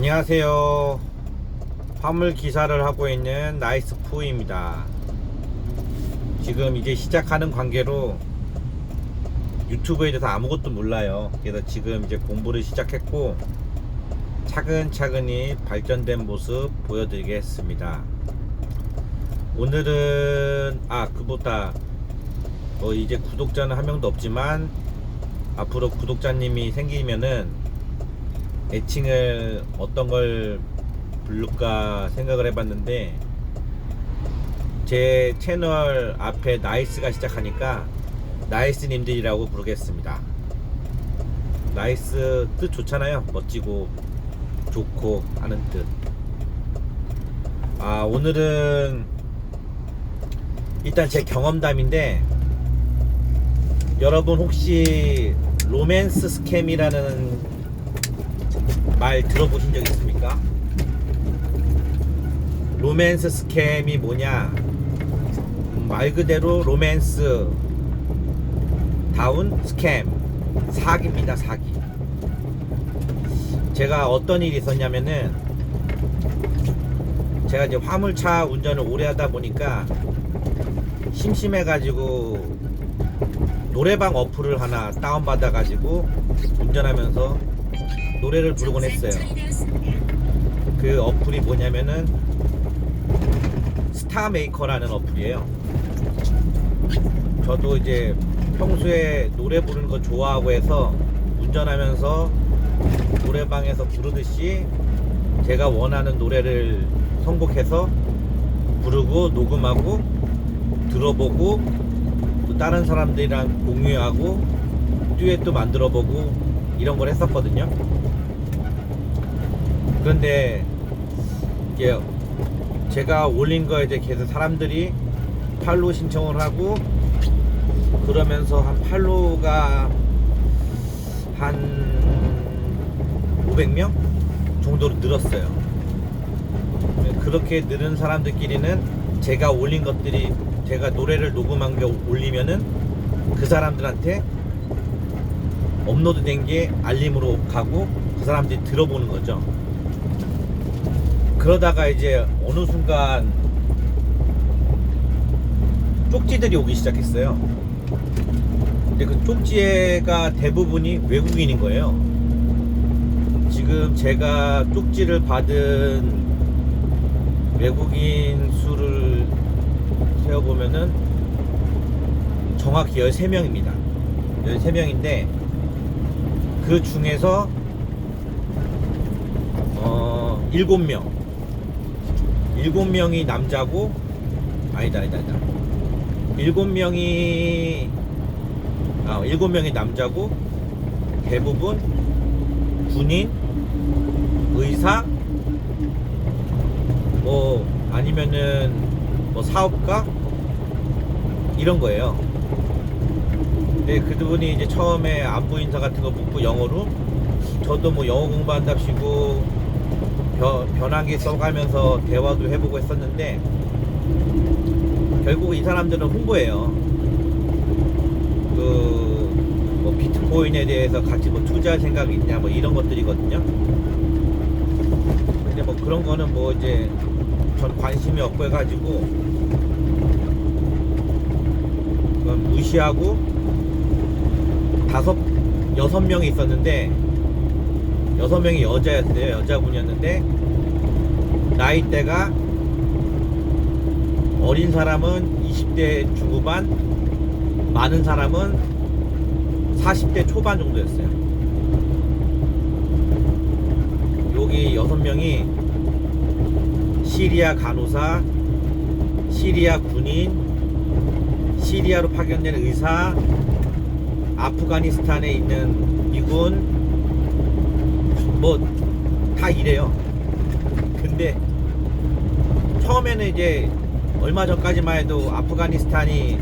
안녕하세요. 화물 기사를 하고 있는 나이스 푸입니다. 지금 이제 시작하는 관계로 유튜브에 대해서 아무것도 몰라요. 그래서 지금 이제 공부를 시작했고 차근차근히 발전된 모습 보여드리겠습니다. 오늘은 아 그보다 뭐 이제 구독자는 한 명도 없지만 앞으로 구독자님이 생기면은 애칭을 어떤 걸 부를까 생각을 해봤는데 제 채널 앞에 나이스가 시작하니까 나이스님들이라고 부르겠습니다. 나이스 뜻 좋잖아요. 멋지고 좋고 하는 뜻. 아 오늘은 일단 제 경험담인데 여러분 혹시 로맨스 스캠이라는 말 들어보신 적 있습니까? 로맨스 스캠이 뭐냐? 음, 말 그대로 로맨스 다운 스캠 사기입니다 사기. 제가 어떤 일이 있었냐면은 제가 이제 화물차 운전을 오래 하다 보니까 심심해 가지고 노래방 어플을 하나 다운받아 가지고 운전하면서 노래를 부르곤 했어요. 그 어플이 뭐냐면은 스타메이커라는 어플이에요. 저도 이제 평소에 노래 부르는 거 좋아하고 해서 운전하면서 노래방에서 부르듯이 제가 원하는 노래를 선곡해서 부르고 녹음하고 들어보고 또 다른 사람들이랑 공유하고 듀엣도 만들어보고 이런 걸 했었거든요. 그런데 이게 제가 올린 거에 대해 계속 사람들이 팔로 신청을 하고 그러면서 한 팔로가 한 500명 정도로 늘었어요. 네, 그렇게 늘은 사람들끼리는 제가 올린 것들이 제가 노래를 녹음한 게 올리면은 그 사람들한테 업로드 된 게 알림으로 가고 그 사람들이 들어보는 거죠. 그러다가 이제 어느 순간 쪽지들이 오기 시작했어요. 근데 그 쪽지가 대부분이 외국인인 거예요. 지금 제가 쪽지를 받은 외국인 수를 세어보면은 정확히 13명입니다. 13명인데 그 중에서 어 7명 7명이 남자고 아니다 아니다 아니다. 7명이 아 7명이 남자고 대부분 군인 의사 뭐 아니면은 뭐 사업가? 이런 거예요. 근데 그분이 이제 처음에 안부 인사 같은 거 묻고 영어로. 저도 뭐 영어 공부한답시고 변, 변하게 써가면서 대화도 해보고 했었는데 결국 이 사람들은 홍보예요. 그뭐 비트코인에 대해서 같이 뭐 투자할 생각이 있냐 뭐 이런 것들이거든요. 근데 뭐 그런 거는 뭐 이제 전 관심이 없고 해가지고 그건 무시하고 다섯 여섯 명이 있었는데 여섯 명이 여자였어요. 여자분이었는데 나이대가 어린 사람은 20대 중후반 많은 사람은 40대 초반 정도였어요. 여기 여섯 명이 시리아 간호사, 시리아 군인, 시리아로 파견된 의사, 아프가니스탄에 있는 미군, 뭐 다 이래요. 근데 처음에는 이제 얼마 전까지만 해도 아프가니스탄이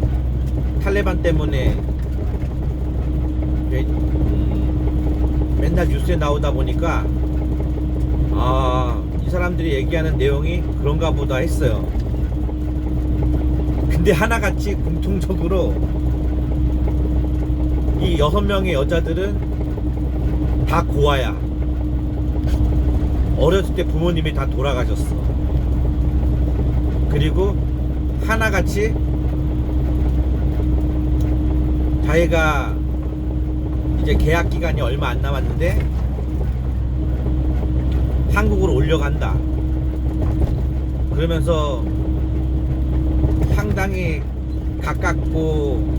탈레반 때문에 왜- 음, 맨날 뉴스에 나오다 보니까 아, 이 사람들이 얘기하는 내용이 그런가 보다 했어요. 근데 하나같이 공통적으로 이 여섯 명의 여자들은 다 고아야. 어렸을 때 부모님이 다 돌아가셨어. 그리고 하나같이 자기가 이제 계약 기간이 얼마 안 남았는데 한국으로 올려간다. 그러면서 상당히 가깝고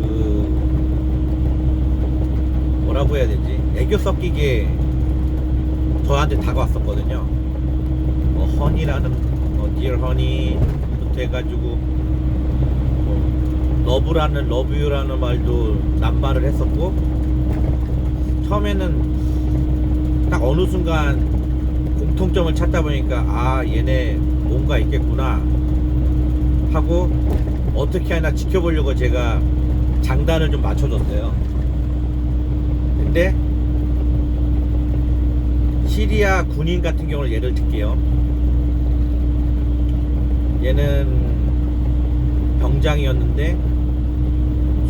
그 뭐라고 해야 되지 애교 섞이게 저한테 다가왔었거든요. 뭐 허니라는 뭐 dear honey부터 해가지고 뭐 러브라는 러브유라는 말도 남발을 했었고 처음에는 딱 어느 순간 공통점을 찾다 보니까 아 얘네 뭔가 있겠구나 하고 어떻게 하나 지켜보려고 제가 장단을 좀 맞춰줬어요. 근데 시리아 군인 같은 경우를 예를 들게요. 얘는 병장이었는데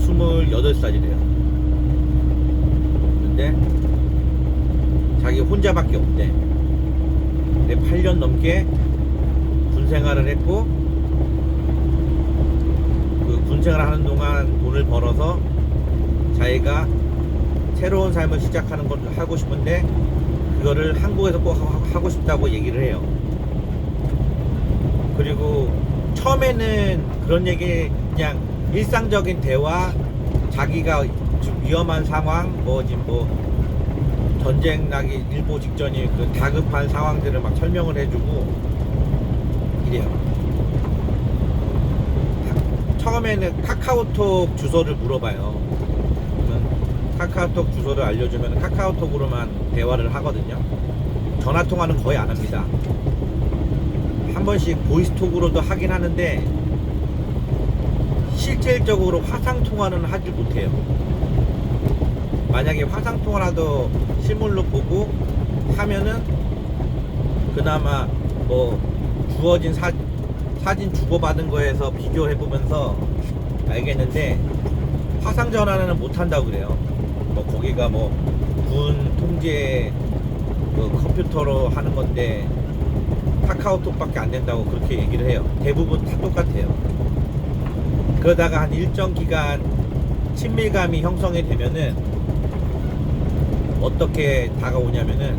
28살이래요. 근데 자기 혼자밖에 없대. 근데 8년 넘게 군 생활을 했고 그 군 생활을 하는 동안 돈을 벌어서 자기가 새로운 삶을 시작하는 걸 하고 싶은데 그거를 한국에서 꼭 하- 하고 싶다고 얘기를 해요. 그리고 처음에는 그런 얘기 그냥 일상적인 대화 자기가 좀 위험한 상황 뭐 지금 뭐 전쟁 나기 일보 직전이 그 다급한 상황들을 막 설명을 해주고 이래요. 처음에는 카카오톡 주소를 물어봐요. 카카오톡 주소를 알려주면 카카오톡으로만 대화를 하거든요. 전화 통화는 거의 안 합니다. 한 번씩 보이스톡으로도 하긴 하는데 실질적으로 화상 통화는 하지 못해요. 만약에 화상 통화라도 실물로 보고 하면은 그나마 뭐 주어진 사, 사진 주고받은 거에서 비교해 보면서 알겠는데 화상 전화는 못 한다고 그래요. 뭐 거기가 뭐 군 통제 그 컴퓨터로 하는 건데 카카오톡밖에 안 된다고 그렇게 얘기를 해요. 대부분 다 똑같아요. 그러다가 한 일정 기간 친밀감이 형성이 되면은 어떻게 다가오냐면은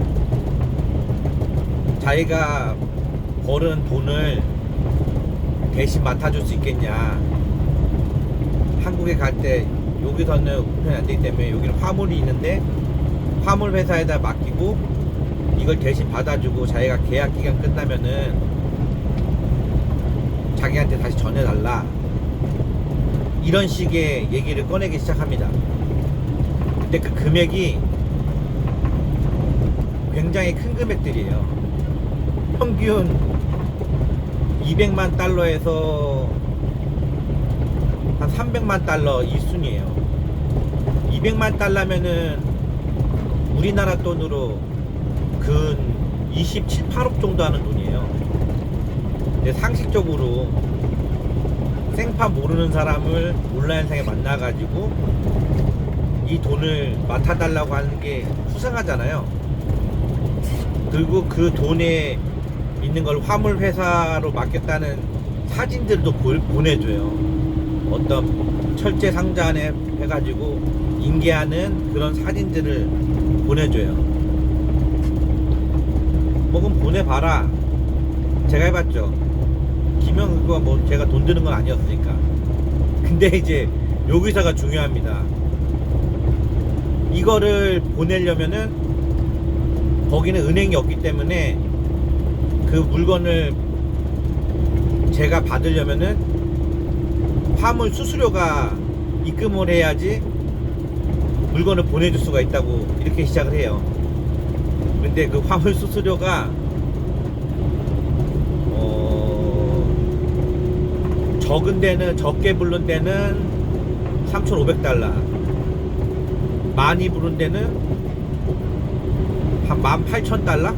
자기가 벌은 돈을 대신 맡아줄 수 있겠냐. 한국에 갈 때 여기서는 우편이 안 되기 때문에 여기는 화물이 있는데 화물 회사에다 맡기고 이걸 대신 받아주고 자기가 계약 기간 끝나면은 자기한테 다시 전해달라. 이런 식의 얘기를 꺼내기 시작합니다. 근데 그 금액이 굉장히 큰 금액들이에요. 평균 200만 달러에서 한 300만 달러 이 순이에요. 200만 달러면은 우리나라 돈으로 근 27, 8억 정도 하는 돈이에요. 근데 상식적으로 생파 모르는 사람을 온라인상에 만나가지고 이 돈을 맡아달라고 하는 게 수상하잖아요. 그리고 그 돈에 있는 걸 화물 회사로 맡겼다는 사진들도 보, 보내줘요. 어떤 철제 상자 안에 해가지고 인계하는 그런 사진들을 보내줘요. 뭐 그럼 보내봐라. 제가 해봤죠. 기명 그거 뭐 제가 돈 드는 건 아니었으니까. 근데 이제 여기서가 중요합니다. 이거를 보내려면은 거기는 은행이 없기 때문에 그 물건을 제가 받으려면은 화물 수수료가 입금을 해야지 물건을 보내줄 수가 있다고 이렇게 시작을 해요. 근데 그 화물 수수료가 어, 적은 데는 적게 부른 데는 3,500달러 많이 부른 데는 한 18,000달러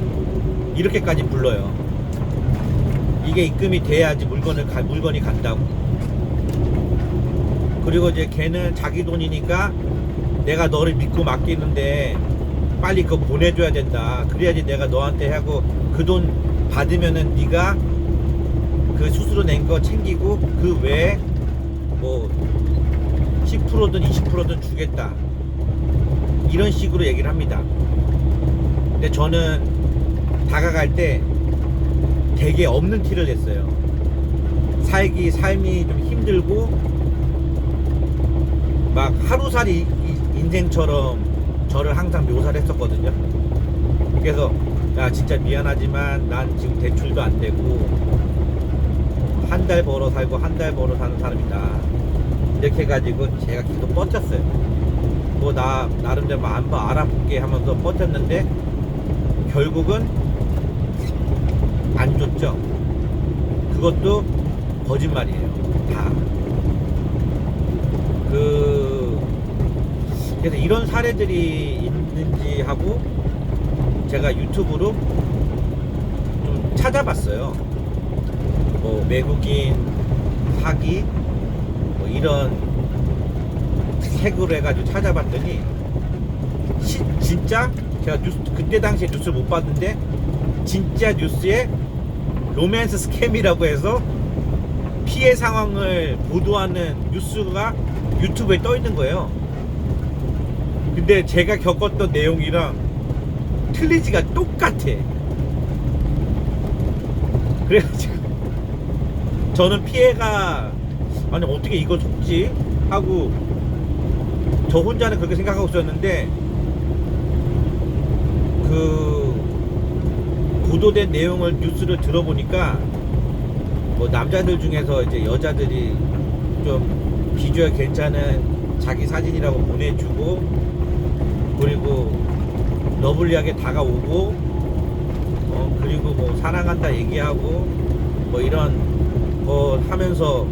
이렇게까지 불러요. 이게 입금이 돼야지 물건을 가, 물건이 간다고. 그리고 이제 걔는 자기 돈이니까 내가 너를 믿고 맡기는데 빨리 그거 보내줘야 된다. 그래야지 내가 너한테 하고 그 돈 받으면은 네가 그 수수료 낸 거 챙기고 그 외에 뭐 10%든 20%든 주겠다. 이런 식으로 얘기를 합니다. 근데 저는 다가갈 때 되게 없는 티를 냈어요. 살기 삶이 좀 힘들고 막 하루살이 이- 인생처럼 저를 항상 묘사를 했었거든요. 그래서 야 진짜 미안하지만 난 지금 대출도 안 되고 한 달 벌어 살고 한 달 벌어 사는 사람이다. 이렇게 해가지고 제가 계속 버텼어요. 뭐 나 나름대로 뭐 한번 알아볼게 하면서 버텼는데 결국은 안 줬죠. 그것도 거짓말이에요. 다. 그 그래서 이런 사례들이 있는지 하고 제가 유튜브로 좀 찾아봤어요. 뭐 외국인 사기 뭐 이런 색으로 해가지고 찾아봤더니 시- 진짜 제가 뉴스 그때 당시에 뉴스를 못 봤는데 진짜 뉴스에 로맨스 스캠이라고 해서 피해 상황을 보도하는 뉴스가 유튜브에 떠 있는 거예요. 근데 제가 겪었던 내용이랑 틀리지가 똑같아. 그래가지고 저는 피해가 아니 어떻게 이거 속지 하고 저 혼자는 그렇게 생각하고 있었는데 그 보도된 내용을 뉴스를 들어보니까 뭐 남자들 중에서 이제 여자들이 좀 비주얼 괜찮은 자기 사진이라고 보내주고 그리고 러블리하게 다가오고 어 그리고 뭐 사랑한다 얘기하고 뭐 이런 거 하면서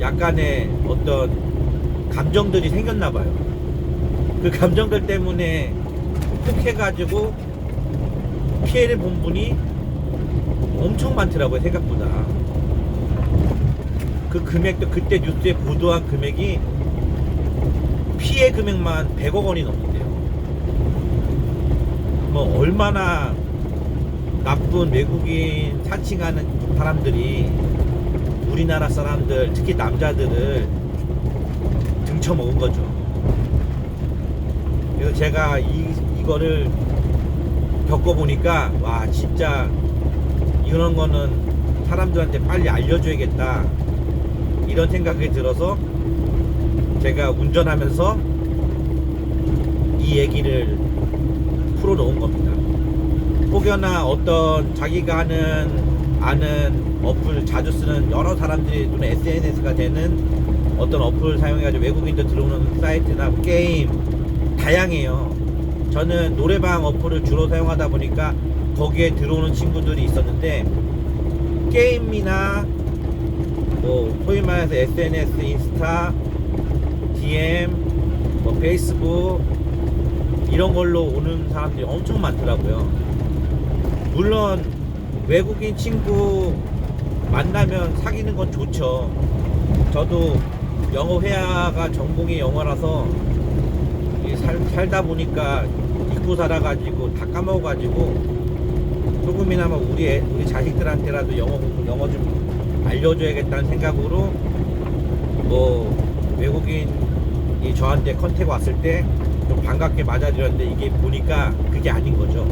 약간의 어떤 감정들이 생겼나 봐요. 그 감정들 때문에 혹해가지고 피해를 본 분이 엄청 많더라고요 생각보다. 그 금액도 그때 뉴스에 보도한 금액이 피해 금액만 100억 원이 넘는데요. 뭐 얼마나 나쁜 외국인 사칭하는 사람들이 우리나라 사람들 특히 남자들을 등쳐먹은 거죠. 그래서 제가 이, 이거를 겪어보니까 와 진짜 이런 거는 사람들한테 빨리 알려줘야겠다 이런 생각이 들어서 제가 운전하면서 이 얘기를 풀어놓은 겁니다. 혹여나 어떤 자기가 하는 아는 어플 자주 쓰는 여러 사람들이 눈에 SNS가 되는 어떤 어플 사용해가지고 외국인들 들어오는 사이트나 게임 다양해요. 저는 노래방 어플을 주로 사용하다 보니까 거기에 들어오는 친구들이 있었는데 게임이나 뭐 소위 말해서 SNS, 인스타, DM, 뭐 페이스북 이런 걸로 오는 사람들이 엄청 많더라고요. 물론 외국인 친구 만나면 사귀는 건 좋죠. 저도 영어 회화가 전공이 영어라서 이 살, 살다 보니까 잊고 살아가지고 다 까먹어가지고 조금이나마 우리 애, 우리 자식들한테라도 영어 영어 좀 알려줘야겠다는 생각으로 뭐 외국인이 저한테 컨택 왔을 때 좀 반갑게 맞아들였는데 이게 보니까 그게 아닌 거죠.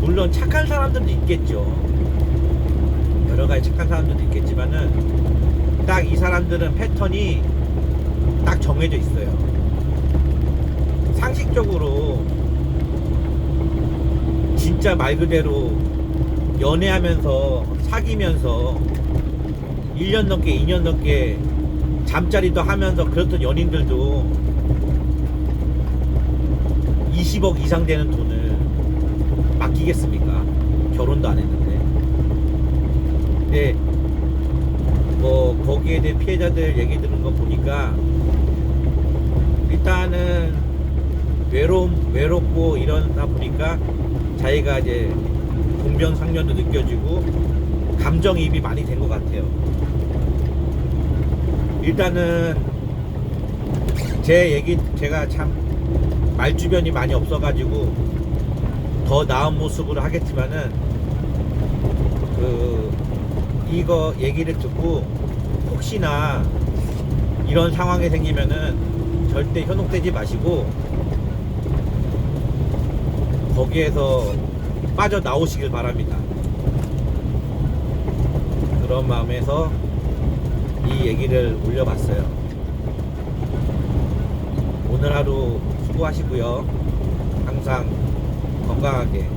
물론 착한 사람들도 있겠죠. 여러 가지 착한 사람들도 있겠지만은 딱 이 사람들은 패턴이 딱 정해져 있어요. 상식적으로 진짜 말 그대로 연애하면서 사귀면서 1년 넘게 2년 넘게 잠자리도 하면서 그렇던 연인들도 20억 이상 되는 돈을 맡기겠습니까? 결혼도 안 했는데. 근데 뭐 거기에 대한 피해자들 얘기 들은 거 보니까 일단은 외로움 외롭고 이러다 보니까 자기가 이제 공변상련도 느껴지고 감정이입이 많이 된 것 같아요. 일단은 제 얘기 제가 참 말 주변이 많이 없어가지고 더 나은 모습으로 하겠지만은 그 이거 얘기를 듣고 혹시나 이런 상황이 생기면은 절대 현혹되지 마시고 거기에서 빠져 나오시길 바랍니다. 그런 마음에서 이 얘기를 올려봤어요. 오늘 하루 수고하시고요. 항상 건강하게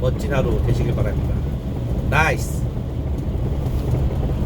멋진 하루 되시길 바랍니다. 나이스!